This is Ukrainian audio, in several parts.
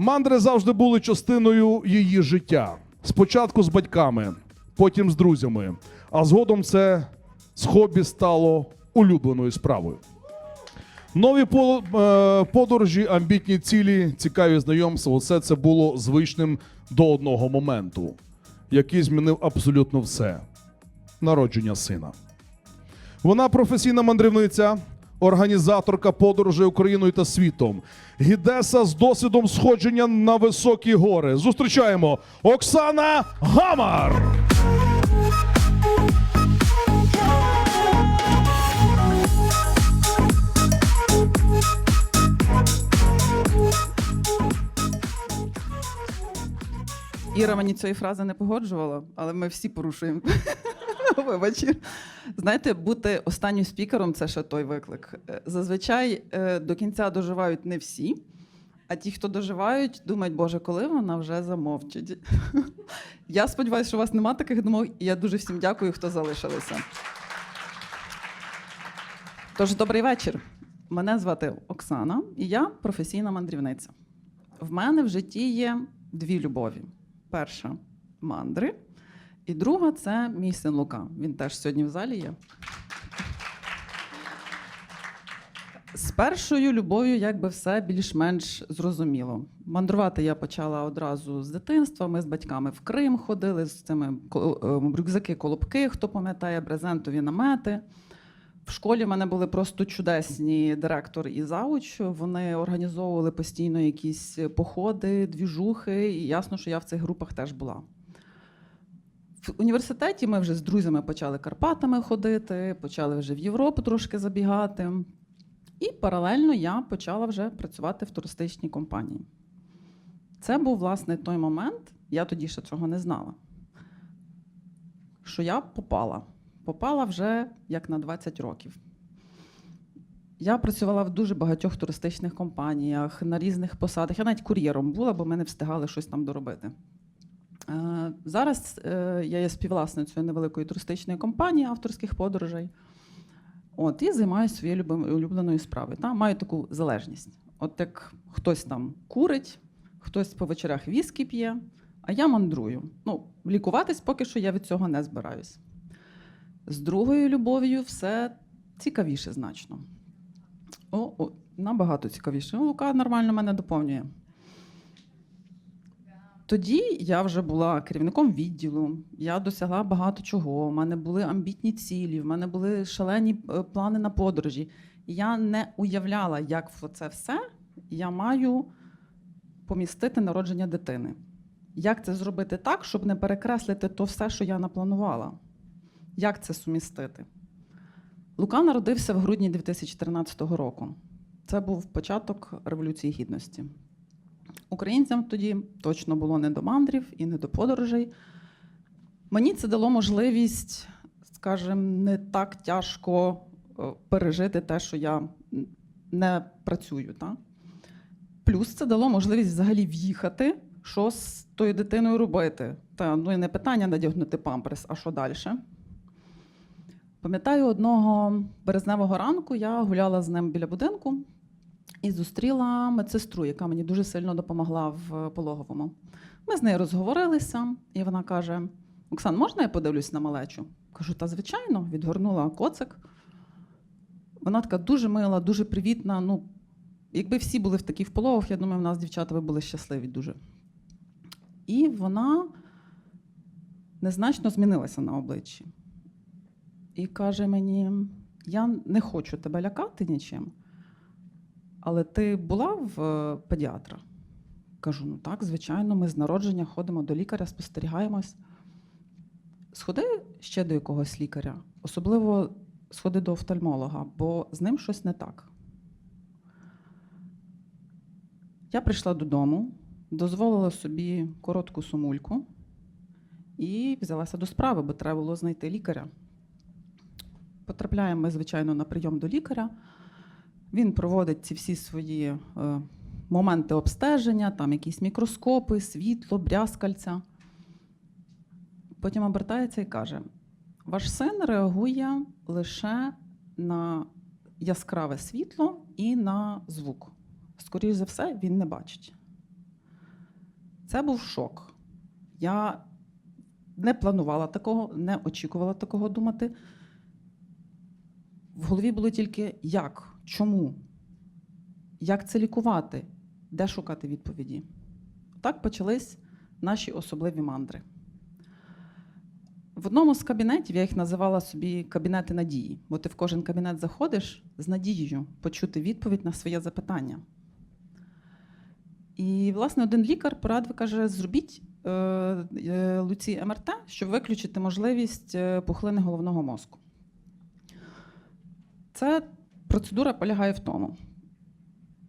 Мандри завжди були частиною її життя. Спочатку з батьками, потім з друзями. А згодом це з хобі стало улюбленою справою. Нові е, подорожі, амбітні цілі, цікаві знайомства усе це було звичним до одного моменту, який змінив абсолютно все народження сина. Вона професійна мандрівниця, організаторка подорожей Україною та світом, гідеса з досвідом сходження на високі гори. Зустрічаємо Оксана Гамар! Іра мені цієї фрази не погоджувала, але ми всі порушуємо. Вибач. Знаєте, бути останнім спікером це ще той виклик. Е, Зазвичай е, до кінця доживають не всі, а ті, хто доживають, думають, Боже, коли вона вже замовчить. Я сподіваюся, що у вас нема таких думок, і я дуже всім дякую, хто залишилися. Тож, добрий вечір. Мене звати Оксана, і я професійна мандрівниця. В мене в житті є дві любові: перша мандри, і друга це мій син Лука. Він теж сьогодні в залі є. З першою любов'ю, якби все більш-менш зрозуміло. Мандрувати я почала одразу з дитинства. Ми з батьками в Крим ходили з цими е, рюкзаки, колобки, хто пам'ятає, брезентові намети. В школі в мене були просто чудесні директор і зауч. Вони організовували постійно якісь походи, двіжухи, і ясно, що я в цих групах теж була. В університеті ми вже з друзями почали Карпатами ходити, почали вже в Європу трошки забігати. І паралельно я почала вже працювати в туристичній компанії. Це був власне той момент, я тоді ще цього не знала, що я попала. Попала вже як на 20 років. Я працювала в дуже багатьох туристичних компаніях, на різних посадах. Я навіть кур'єром була, бо ми не встигали щось там доробити. Е, Зараз е, я є співвласницею невеликої туристичної компанії авторських подорожей. От, і займаюся своєю улюбленою справою. Та? Маю таку залежність. От як хтось там курить, хтось по вечорах віскі п'є, а я мандрую. Ну, лікуватись поки що я від цього не збираюсь. З другою любов'ю все цікавіше значно. О, о, набагато цікавіше. Ну, Лука нормально мене доповнює. Тоді я вже була керівником відділу, я досягла багато чого. У мене були амбітні цілі, в мене були шалені е, плани на подорожі. Я не уявляла, як це все я маю помістити народження дитини. Як це зробити так, щоб не перекреслити то все, що я напланувала? Як це сумістити? Лука народився в грудні 2014 року. Це був початок Революції Гідності. Українцям тоді точно було не до мандрів і не до подорожей. Мені це дало можливість, скажімо, не так тяжко е, пережити те, що я не працюю. Та? Плюс це дало можливість взагалі в'їхати, що з тою дитиною робити. Та ну і не питання надягнути памперс, а що далі. Пам'ятаю, одного березневого ранку я гуляла з ним біля будинку і зустріла медсестру, яка мені дуже сильно допомогла в пологовому. Ми з нею розговорилися, і вона каже: Оксан, можна я подивлюсь на малечу? Кажу, та звичайно, відгорнула коцик. Вона така дуже мила, дуже привітна. Ну, якби всі були в таких пологах, я думаю, в нас дівчата ви були щасливі дуже. І вона незначно змінилася на обличчі. І каже мені: я не хочу тебе лякати нічим. Але ти була в е, педіатра? Кажу: ну так, звичайно, ми з народження ходимо до лікаря, спостерігаємось. Сходи ще до якогось лікаря, особливо сходи до офтальмолога, бо з ним щось не так. Я прийшла додому, дозволила собі коротку сумульку і взялася до справи, бо треба було знайти лікаря. Потрапляємо ми, звичайно, на прийом до лікаря. Він проводить ці всі свої е, моменти обстеження, там якісь мікроскопи, світло, брязкальця. Потім обертається і каже: ваш син реагує лише на яскраве світло і на звук. Скоріше за все, він не бачить. Це був шок. Я не планувала такого, не очікувала такого думати. В голові було тільки як, чому, як це лікувати, де шукати відповіді. Так почались наші особливі мандри. В одному з кабінетів я їх називала собі кабінети надії, бо ти в кожен кабінет заходиш з надією почути відповідь на своє запитання. І, власне, один лікар порадив, каже: зробіть е, е, луці МРТ, щоб виключити можливість е, пухлини головного мозку. Ця процедура полягає в тому: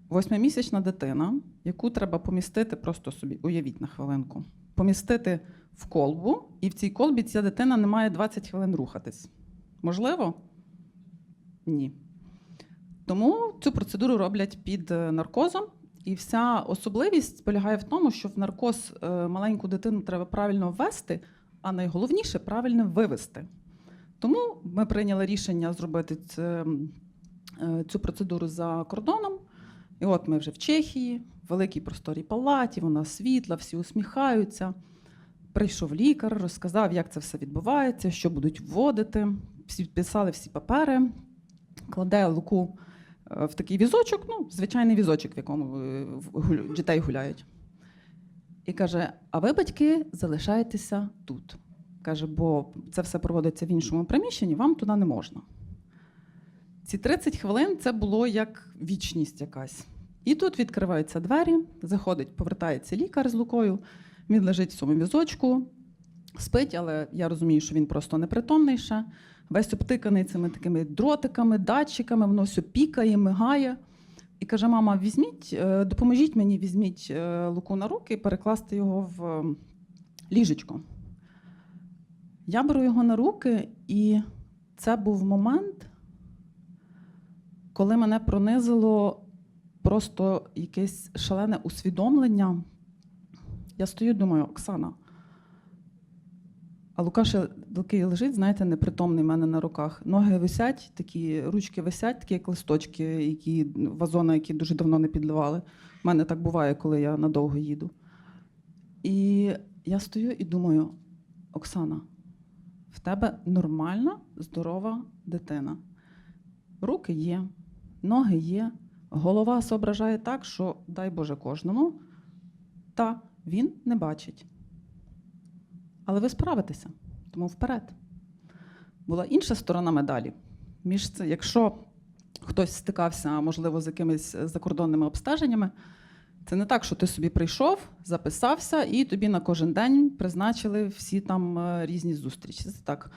восьмимісячна дитина, яку треба помістити, просто собі, уявіть на хвилинку, помістити в колбу, і в цій колбі ця дитина не має 20 хвилин рухатись. Можливо? Ні. Тому цю процедуру роблять під е, наркозом. І вся особливість полягає в тому, що в наркоз е, маленьку дитину треба правильно ввести, а найголовніше правильно вивести. Тому ми прийняли рішення зробити це, е, цю процедуру за кордоном. І от ми вже в Чехії, в великій просторій палаті, вона світла, всі усміхаються. Прийшов лікар, розказав, як це все відбувається, що будуть вводити. Всі підписали всі папери, кладе луку е, в такий візочок, ну, звичайний візочок, в якому е, дітей гуляють. І каже: А ви, батьки, залишайтеся тут. Каже, бо це все проводиться в іншому приміщенні, вам туди не можна. Ці 30 хвилин це було як вічність якась. І тут відкриваються двері, заходить, повертається лікар з лукою. Він лежить в цьому візочку, спить, але я розумію, що він просто непритомний ще. Весь обтиканий цими такими дротиками, датчиками, воно все пікає, мигає. І каже: мама, візьміть, е, допоможіть мені, візьміть е, луку на руки і перекласти його в ліжечко. Я беру його на руки, і це був момент, коли мене пронизило просто якесь шалене усвідомлення. Я стою, думаю, Оксана. А Лукаша такий лежить, знаєте, непритомний в мене на руках. Ноги висять, такі ручки висять, такі як листочки, які вазони, які дуже давно не підливали. У мене так буває, коли я надовго їду. І я стою і думаю: Оксана, в тебе нормальна, здорова дитина. Руки є, ноги є, голова зображає так, що дай Боже кожному. Та він не бачить. Але ви справитеся, тому вперед. Була інша сторона медалі. Між це, якщо хтось стикався, можливо, з якимись закордонними обстеженнями, це не так, що ти собі прийшов, записався, і тобі на кожен день призначили всі там е, різні зустрічі. Це так.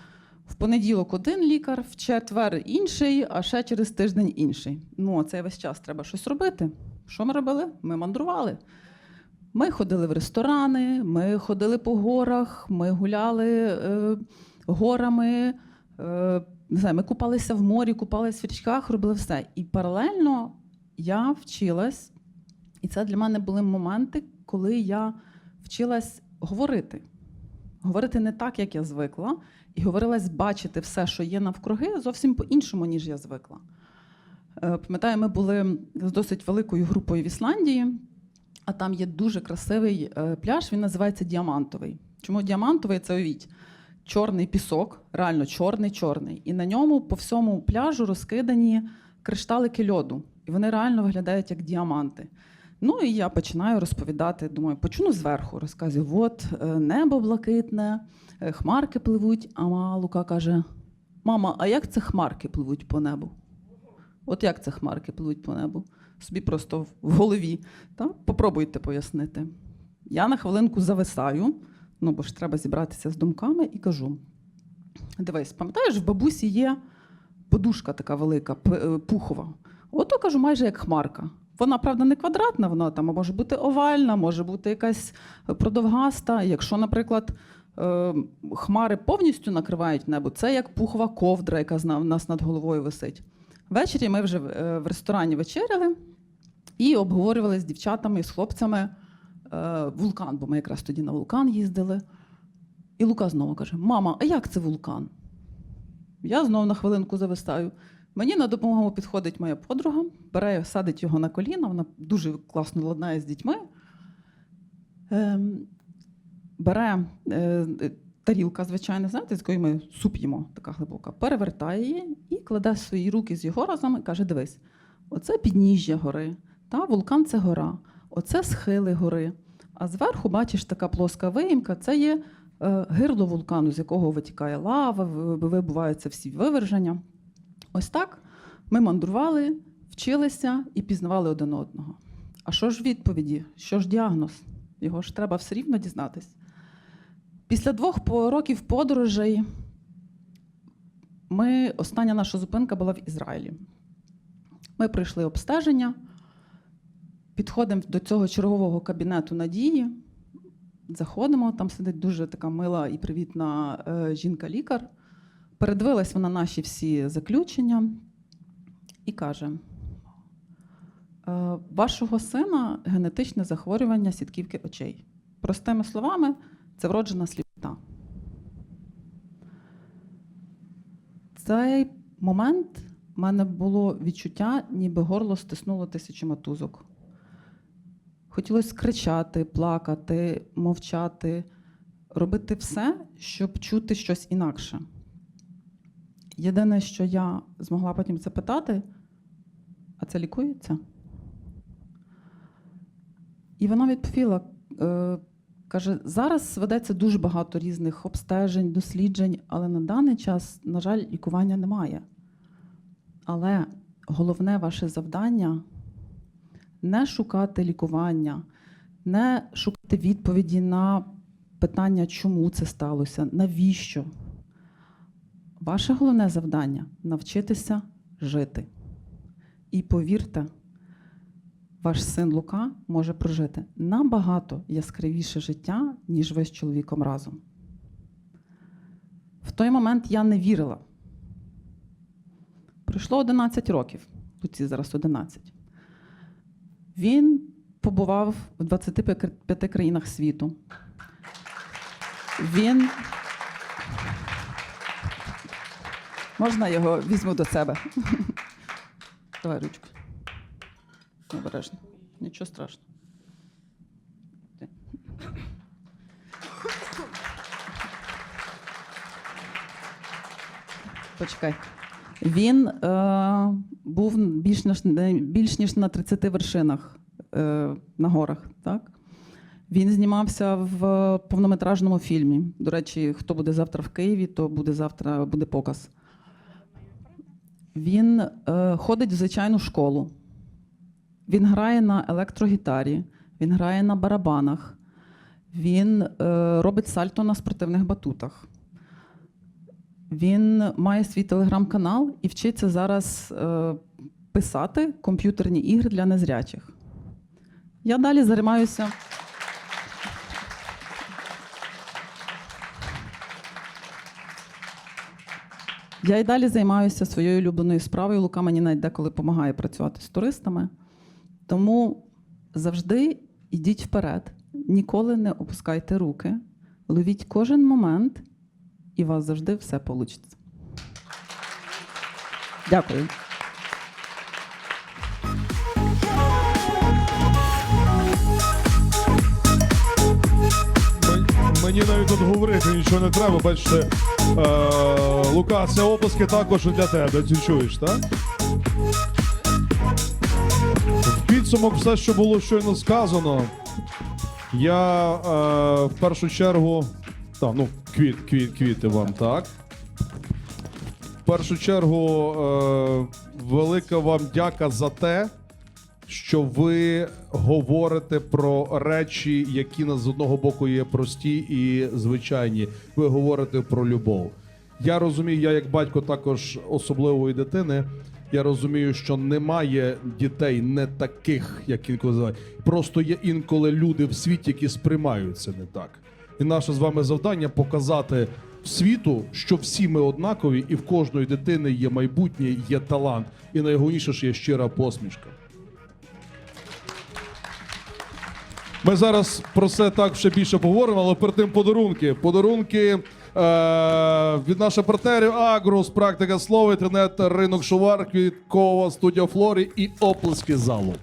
В понеділок один лікар, в четвер інший, а ще через тиждень інший. Ну, а цей весь час треба щось робити. Що ми робили? Ми мандрували. Ми ходили в ресторани, ми ходили по горах, ми гуляли е, горами, е, не знаю, ми купалися в морі, купалися в річках, робили все. І паралельно я вчилась, і це для мене були моменти, коли я вчилась говорити. Говорити не так, як я звикла, і говорилась бачити все, що є навкруги, зовсім по-іншому, ніж я звикла. Е, Пам'ятаю, ми були з досить великою групою в Ісландії. А там є дуже красивий е, пляж, він називається Діамантовий. Чому діамантовий? Це уявіть. Чорний пісок, реально чорний-чорний. І на ньому по всьому пляжу розкидані кришталики льоду. І вони реально виглядають як діаманти. Ну і я починаю розповідати, думаю, почну зверху, розказую: от е, небо блакитне, е, хмарки пливуть. А Лука каже: Мама, а як це хмарки пливуть по небу? От як це хмарки пливуть по небу? Собі просто в голові. Та? Попробуйте пояснити. Я на хвилинку зависаю, ну бо ж треба зібратися з думками і кажу: дивись, пам'ятаєш, в бабусі є подушка така велика, е, пухова. Ото кажу, майже як хмарка. Вона, правда, не квадратна, вона там може бути овальна, може бути якась продовгаста. Якщо, наприклад, е, хмари повністю накривають небо, це як пухова ковдра, яка в нас над головою висить. Ввечері ми вже е, в ресторані вечеряли і обговорювали з дівчатами і з хлопцями е, вулкан, бо ми якраз тоді на вулкан їздили. І Лука знову каже: Мама, а як це вулкан? Я знову на хвилинку зависаю. Мені на допомогу підходить моя подруга, бере, садить його на коліна, вона дуже класно ладнає з дітьми. Ем, бере е, е, тарілка, звичайно, знаєте, з якої ми суп їмо, така глибока, перевертає її і кладе свої руки з його разом і каже: дивись, оце підніжжя гори, та, вулкан це гора, оце схили гори. А зверху, бачиш, така плоска виїмка, це є е, гирло вулкану, з якого витікає лава, ви- вибуваються всі виверження. Ось так ми мандрували, вчилися і пізнавали один одного. А що ж відповіді? Що ж діагноз? Його ж треба все рівно дізнатись. Після двох років подорожей ми, остання наша зупинка була в Ізраїлі. Ми пройшли обстеження, підходимо до цього чергового кабінету надії, заходимо, там сидить дуже така мила і привітна е, жінка-лікар. Передивилась вона наші всі заключення і каже: «Е, вашого сина генетичне захворювання сітківки очей. Простими словами, це вроджена сліпота. Цей момент в мене було відчуття, ніби горло стиснуло тисячу мотузок. Хотілося кричати, плакати, мовчати, робити все, щоб чути щось інакше. Єдине, що я змогла потім запитати, а це лікується? І вона відповіла: е, каже: зараз ведеться дуже багато різних обстежень, досліджень, але на даний час, на жаль, лікування немає. Але головне ваше завдання не шукати лікування, не шукати відповіді на питання, чому це сталося, навіщо. Ваше головне завдання навчитися жити. І повірте, ваш син Лука може прожити набагато яскравіше життя, ніж ви з чоловіком разом. В той момент я не вірила. Пройшло 11 років, Луці зараз 11. Він побував в 25 країнах світу. Він. Можна його візьму до себе. Давай ручку. Обережно. Нічого страшного. Почекай. Він е, був більш ніж, більш ніж на 30 вершинах е, на горах. Так? Він знімався в повнометражному фільмі. До речі, хто буде завтра в Києві, то буде завтра буде показ. Він е, ходить в звичайну школу. Він грає на електрогітарі, він грає на барабанах, він е, робить сальто на спортивних батутах. Він має свій телеграм-канал і вчиться зараз е, писати комп'ютерні ігри для незрячих. Я далі займаюся. Я і далі займаюся своєю улюбленою справою. Лука мені навіть деколи допомагає працювати з туристами. Тому завжди йдіть вперед, ніколи не опускайте руки, ловіть кожен момент, і у вас завжди все вийде. Дякую. Мені навіть тут говорити нічого не треба. Бачите, е, Лука, це оплески також для тебе. Ти чуєш, так? В підсумок все, що було щойно сказано. Я е, в першу чергу. Та, ну, квіт, квіт, квіти вам, так. В першу чергу, е, велика вам дяка за те, що ви говорите про речі, які на з одного боку є прості і звичайні. Ви говорите про любов. Я розумію, я як батько також особливої дитини. Я розумію, що немає дітей не таких, як інколи називають. Просто є інколи люди в світі, які сприймають це не так. І наше з вами завдання показати світу, що всі ми однакові, і в кожної дитини є майбутнє, є талант, і найголовніше, що є щира посмішка. Ми зараз про це так ще більше поговоримо, але перед тим подарунки. Подарунки е- від наших партнерів Агрус, практика слова, інтернет, ринок Шувар, Квіткова, студія Флорі і оплески залу.